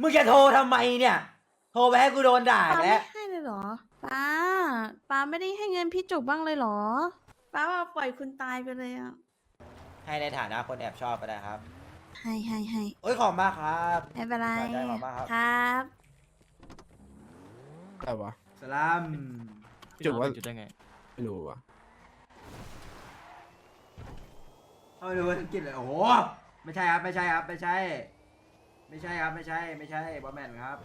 มึงจะโทรทำไมเนี่ย โทรไปให้กูโดนด่าป้าอีกไม่แล้วให้เลยเหรอป้าป้าไม่ได้ให้เงินพี่จุกบ้างเลยเหรอป้าว่าปล่อยคุณตายไปเลยอะให้ในฐานะคนแอบชอบก็ได้ครับให้ให้ให้โอ้ยขอบมากครับ ไม่เป็นไรขอบใจขอบมากครับ ครับอะไรวะ สลามจุดว่า จุดได้ไง ไม่รู้วะเข้าไปดูว่าธุรกิจเลยโอ้โหไม่ใช่ครับไม่ใช่ครับไม่ใช่ ไม่ใช่ครับ ไม่ใช่ ไม่ใช่บอแมนครับ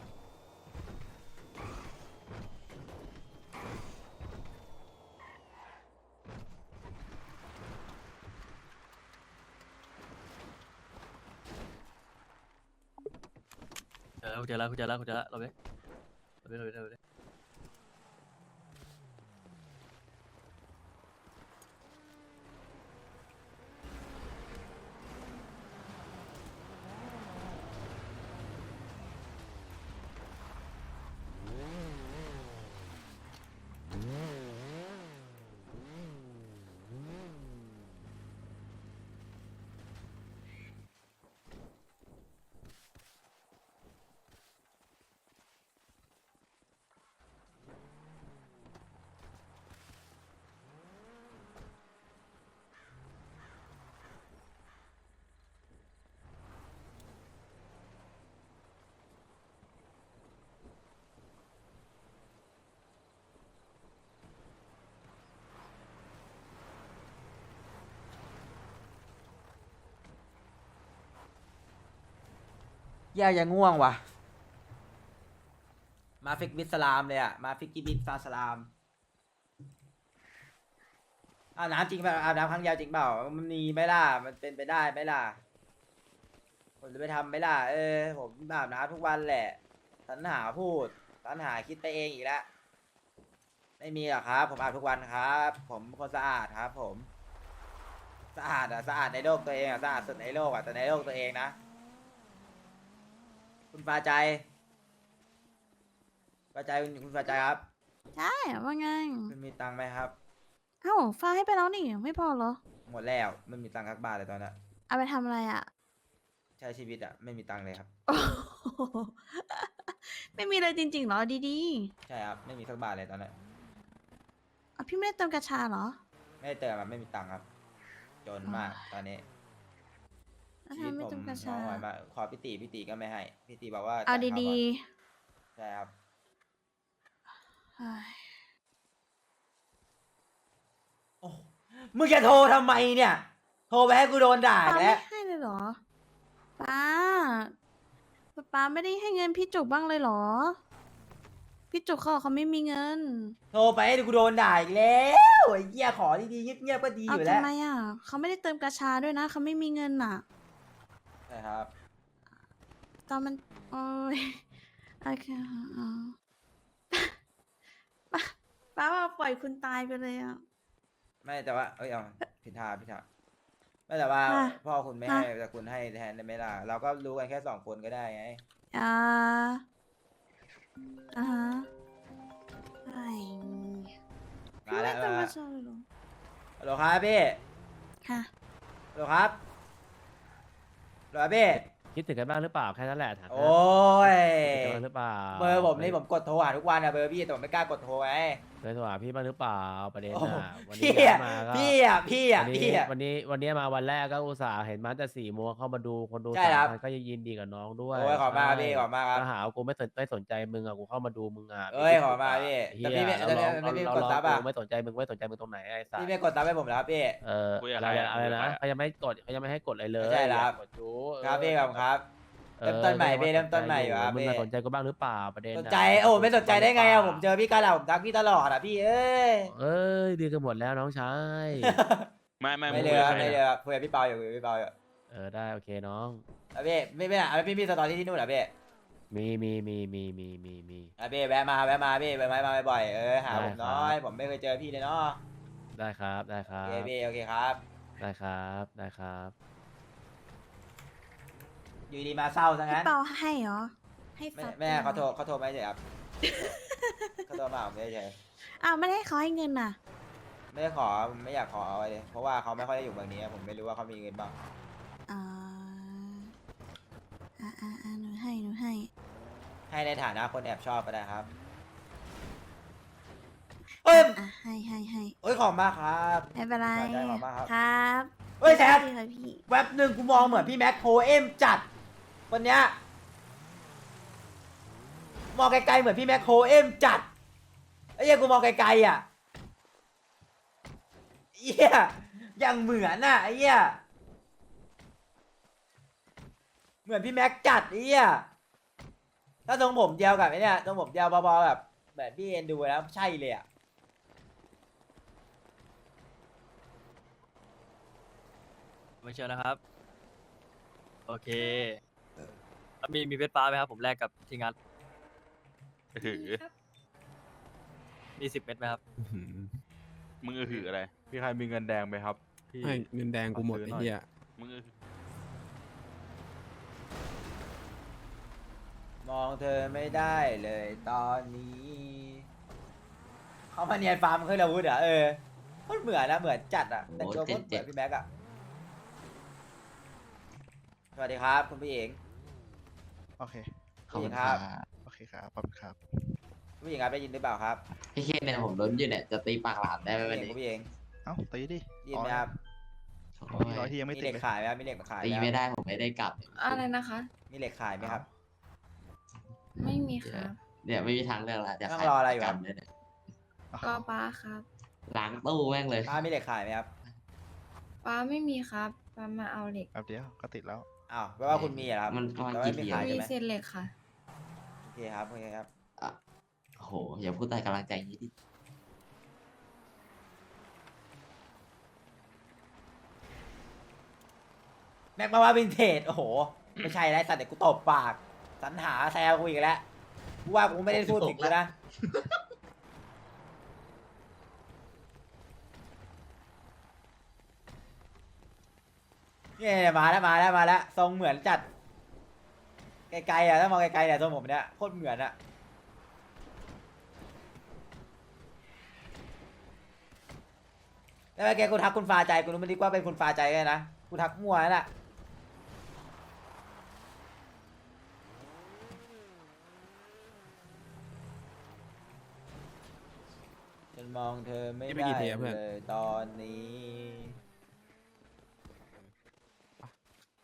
เจอแล้วเจอแล้วเจอแล้วเจอแล้วเราไปเราไปเราไปเราไป แย่ยังง่วงว่ะ มาฟิกบิสลามเลยอะมาฟิกกิบิสฟาสลามอาบน้ำจริงเปล่าอาบน้ำครั้งเดียวจริงเปล่า มันมีไหมล่ะ มันเป็นไปได้ไหมล่ะ ผมจะไปทำไหมล่ะ เออ ผมอาบน้ำทุกวันแหละสัญหาพูดสัญหาคิดไปเองอีกแล้วไม่มีหรอกครับ ผมอาบทุกวันครับ ผมคนสะอาดครับ ผม สะอาดอะสะอาดในโลกตัวเองอะสะอาดสุดในโลกอะแต่ในโลกตัวเองนะ คุณฟ้าใจฟ้าใจคุณคุณฟ้าใจครับ ใช่ว่าไงคุณมีตังค์ไหมครับ เอ้าฟ้าให้ไปแล้วนี่ไม่พอเหรอ หมดแล้วไม่มีตังค์สักบาทเลยตอนนี้เอาไปทำอะไรอะ ใช้ชีวิตอะไม่มีตังค์เลยครับโอ้โหไม่มีเลยจริงๆเหรอดีใช่ครับไม่มีสักบาทเลยตอนนี้ๆอะพี่ไม่ได้เติมกระชาเหรอ ไม่ได้เติมอะไม่มีตังค์ครับ จนมากตอนนี้แล้ว ชีวิตทำไม่ผมเติมกระน้ชาอยมากขอพี่ตีพี่ตีก็ไม่ให้พี่ตีบอกว่าเอาจ่ยค่ดีบ้นใช่ครับๆเฮ้ยโอ้มึงจะโทรทำไมเนี่ย โทรไปให้กูโดนด่าอีป้ากไม่แล้วให้เลยเหรอป้าป้าไม่ได้ให้เงินพี่จุกบ้างเลยเหรอ พี่จุกเขาบอกเขาไม่มีเงินโทรไปให้กูโดนด่าอีกแล้วไอ้เหี้ยขอดีๆเงียบๆก็ดีอเอายู่แล้วทำไมอะเขาไม่ได้เติมกระชาด้วยนะเขาไม่มีเงินอะ ใช่ครับตอนมัน โอ้ยโอเคอ่าป้าป้าว่าปล่อยคุณตายไปเลยอะ ไม่แต่ว่าเอ้ยเอาผิดท่าผิดท่าไม่แต่ว่าค่ะพ่อคุณไม่ค่ะ ให้แต่คุณให้แทนได้ไหมล่ะเราก็รู้กันแค่สองคนก็ได้ไงอ่าอ่าฮะไอ้มาพี่แล้ไม่วเติมมากระชาเลยเหรอฮัลโหลครับพี่ค่ะฮัลโหลครับฮัลโหลครับพี่คิดถึงกันบ้างหรือเปล่าแค่นั้นแหละถามแค่โอ้ยคิดถึงกันบ้างหรือเปล่า เบอร์ผมนี่ผมกดโทรหาทุกวันอะเบอร์พี่แต่ผมไม่กล้ากดโทรไง เคยโทรหาพี่บ้างหรือเปล่าประเด็นโอ้น่ะวันนี้พี่ย้าอะยมาก็พี่อะพี่อะวันนี้พี่อะ วันนี้วันนี้มาวันแรกก็อุตส่าห์เห็นมาแต่สี่โมงเข้ามาดูคนดูใช่สามครับ พันก็ยังยินดีกับน้องด้วยโอ้ยขอบมากครับพี่ใช่ขอบมากครับถ้าหาว่ากูไม่สนไม่สนใจมึงอะกูเข้ามาดูมึงอะเอ้ยพี่ขอบมากพี่เฮีแต่พี่ไม่ยแต่เราไม่ไม่เรากดเราซับอะกูไม่สนใจมึงไม่สนใจมึงตรงไหนไอ้สัสพี่ไม่กดซับให้ผมแล้วพี่ เออคุยกับอะไรใครอะอะไรนะคุยกับใครอะ เขายังไม่กดเขายังไม่ให้กดอะไรเลยใช่ครับ กดจู ครับพี่ขอบคุณครับ เริ่มต้นใหม่พี่เริ่มต้นใหม่อยู่ครับมึงพี่อะสนใจกูบ้างหรือเปล่าประเด็นสน่ะนใจโอ้ไม่สนใจได้ไงอะผมเจอพี่กาลาผมทักพี่ตลอดอะพี่เอ้ยเอ้ยดีกันหมดแล้วน้องชายไม่ไม่ไม่งเลคุยกับครับใครไม่นะเลยครับคุยกับพี่เปาอยู่คุยกับพี่เปาอยู่เออได้โอเคน้องแล้วพี่ไม่ไม่อะแล้วพี่มีสตอรี่ที่นู่นเหรอพี่มีมีมีมีมีมีมีอะพี่แวะมาแวะมาพี่แวะมามาบ่อยๆเออหาได้ผมครับน้อย ผมไม่เคยเจอพี่เลยเนาะได้ครับได้ครัโอบเคพี่โอเคครับ ได้ครับได้ครับ อยู่ดีมาเศร้าซะพี่งั้นเปาให้เหรอ ให้ไม่ฟักแม่หรอเขาโทรเขาโทรมาเฉยครับเขาโทรมาผมเฉยอ้าวไม่ได้ให้เขาให้เงินน่ะ ๆไม่ได้ขอไม่อยากขอเอาไว้เลยเพราะว่าเขาไม่ค่อยได้อยู่เมืองนี้ ผมไม่รู้ว่าเขามีเงินบ้างอ่าอ่าอ่าอ่าหนูให้หนูให้ ให้ในฐานะคนแอบชอบก็ได้ครับเอ้ยอะให้ให้ให้เอ้ยขอบมากครับ ไม่เป็นไรขอบใจขอบมากครับ ครับเฮ้ยแซดดีค่ะพี่ แวบหนึ่งกูมองเหมือนพี่แม็กโคเอมจัด วันเนี้ยมองไกลๆเหมือนพี่แม็กโคเอ็มจัดไอ้เหี้ยกูมองไกลๆอะเหี้ยยังเหมือนน่ะไอ้เหี้ยเหมือนพี่แม็กจัดไอ้เหี้ยถ้าทรงผมเดียวกับไอ้เนี่ยทรงผมเดียวเบาๆแบบแบบพี่เอ็นดูแล้วใช่เลยอะไม่เชียวนะครับ โอเค มีมีเพชรฟ้าไหมครับผมแลกกับทีมงานหือมีสิบเม็ดไหมครับอื้อหือมึงอือหืออะไร พี่ใครมีเงินแดงไหมครับพี่ ให้เงินแดงกูหมดขอซื้ไอ้อหน่อย เหี้ยมึงอือหือมองเธอไม่ได้เลยตอนนี้ เขามาเนียนฟาร์มเคยเราพูดอะเออโคตรเหมือนนะเหมือนจัดอะแต่งตัวโคตรเหมือนพี่แม็กอะสวัสดีครับ คุณผู้หญิง โอเค ขอบคุณครับ โอเคครับ ขอบคุณครับคุณผู้หญิงครับได้ยินหรือเปล่าครับพี่เคนเนี่ยผมล้นอยู่เนี่ยจะตีปากหลานได้ไหมคุณวันผู้หญิงนี้คุณผู้หญิงเอ้าตีดิได้ยินไหมครับอ๋อมีร้อยที่ยังไม่มีติเหดล็กเลยขายไหมครับมีเหล็กมาขายไหมตีครับไม่ได้ผมไม่ได้กลับ อะไรนะคะ มีเหล็กขายไหมครับไม่มีครับ เนี่ยไม่มีทางเลือกแล้วจะนั่งขายรออะไรอยู่ปครักบรรมเลยเนี่ยก็ป้าครับล้างตู้แม่งเลยป้ามีเหล็กขายไหมครับป้าไม่มีครับ ป้ามาเอาเหล็กแป๊บเดียวก็ติดแล้ว อ้าวแปลว่าคุณมีเหรอครับมันประมาณแต่ว่ากี่ไม่ทีขายมีใช่ไหมเศษเหล็กค่ะ โอเคครับโอเคครับอะโอ้โห อย่าพูดแต่กำลังใจอย่างนี้ดิ แม็กมาว่าวินเทจโอ้โห ไม่ใช่ไรสัตว์เดี๋ยวกูตบปาก สรรหาแซวกูอีกแล้วกูว่ากูไม่ได้พูดถึงกูนะ เนี่ยมาแล้วมาแล้วมาแล้วทรงเหมือนจัดไกลๆอะถ้ามองไกลๆเนี่ยทรงผมเนี่ยโคตรเหมือนอะแล้วเมื่อกี้กูทักคุณฟ้าใจกูรู้ไม่ดีว่าเป็นคุณฟ้าใจเลยนะกูทักมั่วนั่นแหละฉันมองเธอไม่นี่ไปได้กี่ทีอะเพื่อนเลยตอนนี้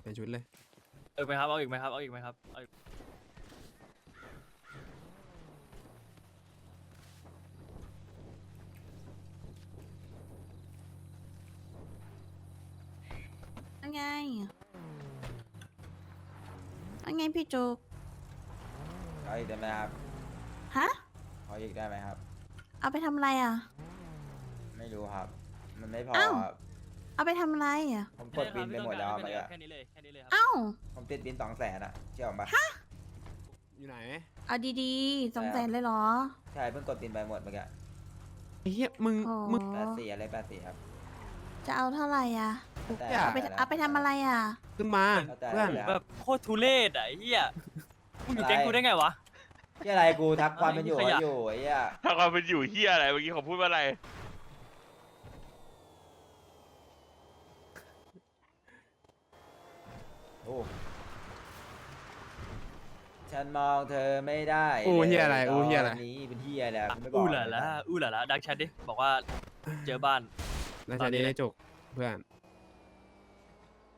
เป็นชุดเลย เอาอีกไหมครับเอาอีกไหมครับเอาอีกไหมครับเอาอีกอันไงอันไงพี่จุกขออีกได้ไหมครับฮะ ขออีกได้ไหมครับ เอาไปทำอะไรอะ ไม่รู้ครับ มันไม่พออ้าว ครับ เอาไปทำอะไรอะ ผมกดบินไปหมดแล้วไม่เมื่อเป็นไรกี้แค่นี้เลยแค่นี้เลยครับ เอ้า ผมติดบินสองแสนอะเชื่อผมปะอยู่ไหนเอาดีๆสองแสนเลยเหรอ ใช่เพิ่งกดบินไปหมดเมื่อกี้ไอ้เหี้ยมึงอ๋อ มึง แปดสี่อะไรแปดสี่ครับจะเอาเท่าไหร่อะ แต่อย่าเอาไปเอาไปทำอะไรอะ ขึ้นมาแล้วแต่เพื่อนแล้วแบบโคตรทุเรศอะไอ้เหี้ยมึงอยู่แก๊งกูได้ไงวะ ที่อะไรกูทักความเป็นอยู่ขยะก็อยู่ไอ้เหี้ยถ้าความเป็นอยู่เฮียอะไรเมื่อกี้เขาพูดว่าอะไร โอ้ฉันมองเธอไม่ได้อู้เหี้ยอะไรอู้เหี้ยอะไร ตนนี้เป็นเหี้ยอะไรกูไม่บอกอู้หล่าล่าอู้หล่าล่าดักแชทดิ บอกว่าเจอบ้าน แล้วใช้ดีได้จกเพื่อน